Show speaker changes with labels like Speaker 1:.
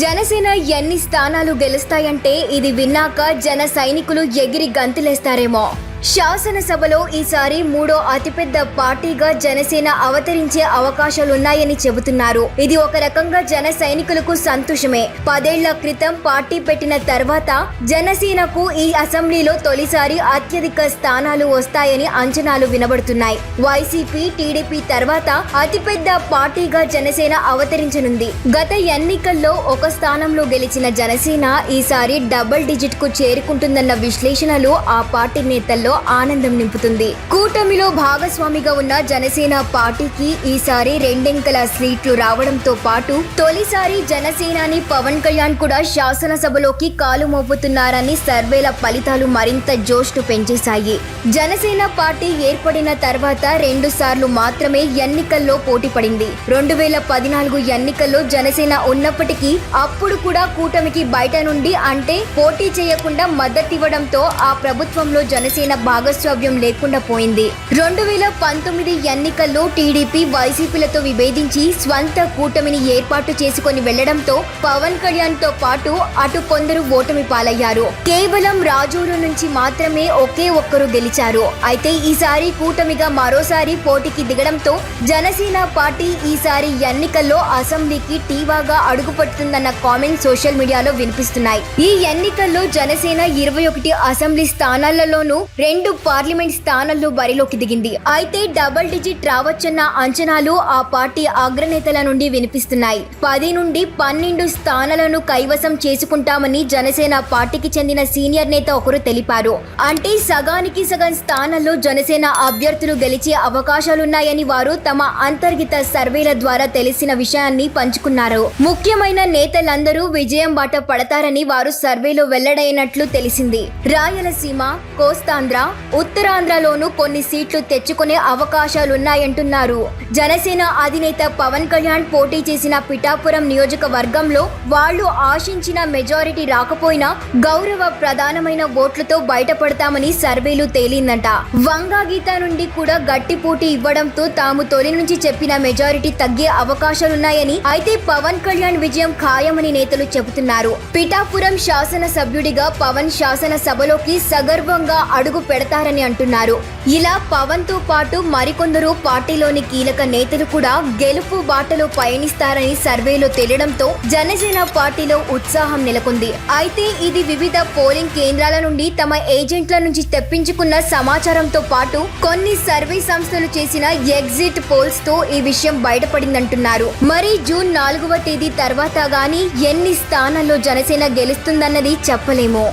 Speaker 1: జనసేన ఎన్ని స్థానాలు గెలుస్తాయంటే ఇది విన్నాక జన సైనికులు ఎగిరి గంతులేస్తారేమో. శాసనసభలో ఈసారి మూడో అతిపెద్ద పార్టీగా జనసేన అవతరించే అవకాశాలున్నాయని చెబుతున్నారు. ఇది ఒక రకంగా జన సైనికులకు సంతోషమే. పదేళ్ళ క్రితం పార్టీ పెట్టిన తర్వాత జనసేనకు ఈ అసెంబ్లీలో తొలిసారి అత్యధిక స్థానాలు వస్తాయని అంచనాలు వినబడుతున్నాయి. వైసీపీ టీడీపీ తర్వాత అతిపెద్ద పార్టీగా జనసేన అవతరించనుంది. గత ఎన్నికల్లో ఒక స్థానంలో గెలిచిన జనసేన ఈసారి డబుల్ డిజిట్కు చేరుకుంటుందన్న విశ్లేషణలు ఆ పార్టీ నేతల్లో ఆనందం నింపుతుంది. కూటమిలో భాగస్వామిగా ఉన్న జనసేన పార్టీకి ఈసారి రెండెంకల సీట్లు రావడంతో పాటు తొలిసారి జనసేనాని పవన్ కళ్యాణ్ కూడా శాసనసభలోకి కాలు మోపుతున్నారని సర్వేల ఫలితాలు మరింత జోష్ను పెంచేశాయి. జనసేన పార్టీ ఏర్పడిన తర్వాత రెండు సార్లు మాత్రమే ఎన్నికల్లో పోటీ పడింది. రెండు వేల పద్నాలుగు ఎన్నికల్లో జనసేన ఉన్నప్పటికీ అప్పుడు కూడా కూటమికి బయట నుండి అంటే పోటీ చేయకుండా మద్దతివ్వడంతో ఆ ప్రభుత్వంలో జనసేన భాగస్వామ్యం లేకుండా పోయింది. రెండు వేల పంతొమ్మిది ఎన్నికల్లో టీడీపీ వైసీపీలతో విభేదించి స్వంత కూటమిని ఏర్పాటు చేసుకొని వెళ్ళడంతో పవన్ కళ్యాణ్తో పాటు అటు కొందరు ఓటమి పాలయ్యారు. కేవలం రాజూరు నుంచి మాత్రమే ఒకే ఒక్కరు గెలిచారు. అయితే ఈసారి కూటమిగా మరోసారి పోటీకి దిగడంతో జనసేన పార్టీ ఈసారి ఎన్నికల్లో అసెంబ్లీకి టీవాగా అడుగుపడుతుందన్న కామెంట్ సోషల్ మీడియాలో వినిపిస్తున్నాయి. ఈ ఎన్నికల్లో జనసేన ఇరవై ఒకటి అసెంబ్లీ స్థానాలలోనూ రెండు పార్లమెంట్ స్థానాల్లో బరిలోకి దిగింది. అయితే డబల్ డిజిట్ రావచ్చన్న అంచనాలు ఆ పార్టీ అగ్రనేతల నుండి వినిపిస్తున్నాయి. పది నుండి పన్నెండు స్థానాలను కైవసం చేసుకుంటామని జనసేన పార్టీకి చెందిన సీనియర్ నేత ఒకరు తెలిపారు. అంటే సగానికి సగం స్థానాల్లో జనసేన అభ్యర్థులు గెలిచే అవకాశాలున్నాయని వారు తమ అంతర్గత సర్వేల ద్వారా తెలిసిన విషయాన్ని పంచుకున్నారు. ముఖ్యమైన నేతలందరూ విజయం బాట పడతారని వారు సర్వేలో వెల్లడైనట్లు తెలిసింది. రాయలసీమ కోస్తాంధ్ర ఉత్తరాంధ్రలోనూ కొన్ని సీట్లు తెచ్చుకునే అవకాశాలున్నాయంటున్నారు. జనసేన అధినేత పవన్ కళ్యాణ్ పోటీ చేసిన పిఠాపురం నియోజకవర్గంలో వాళ్ళు ఆశించిన మెజారిటీ రాకపోయినా గౌరవ ప్రధానమైన ఓట్లతో బయటపడతామని సర్వేలు తేలిందంట. వంగా గీత నుండి కూడా గట్టి పోటీ ఇవ్వడంతో తాము తొలి నుంచి చెప్పిన మెజారిటీ తగ్గే అవకాశాలున్నాయని అయితే పవన్ కళ్యాణ్ విజయం ఖాయమని నేతలు చెబుతున్నారు. పిఠాపురం శాసన సభ్యుడిగా పవన్ శాసన సభలోకి సగర్వంగా అడుగు పెడతారని అంటున్నారు. ఇలా పవన్తో పాటు మరికొందరు పార్టీలోని కీలక నేతలు కూడా గెలుపు బాటలో పయనిస్తారని సర్వేలో తేలడంతో జనసేన పార్టీలో ఉత్సాహం నెలకొంది. అయితే ఇది వివిధ పోలింగ్ కేంద్రాల నుండి తమ ఏజెంట్ల నుంచి తెప్పించుకున్న సమాచారంతో పాటు కొన్ని సర్వే సంస్థలు చేసిన ఎగ్జిట్ పోల్స్తో ఈ విషయం బయటపడిందంటున్నారు. మరి జూన్ నాలుగవ తేదీ తర్వాత గాని ఎన్ని స్థానాల్లో జనసేన గెలుస్తుందన్నది చెప్పలేము.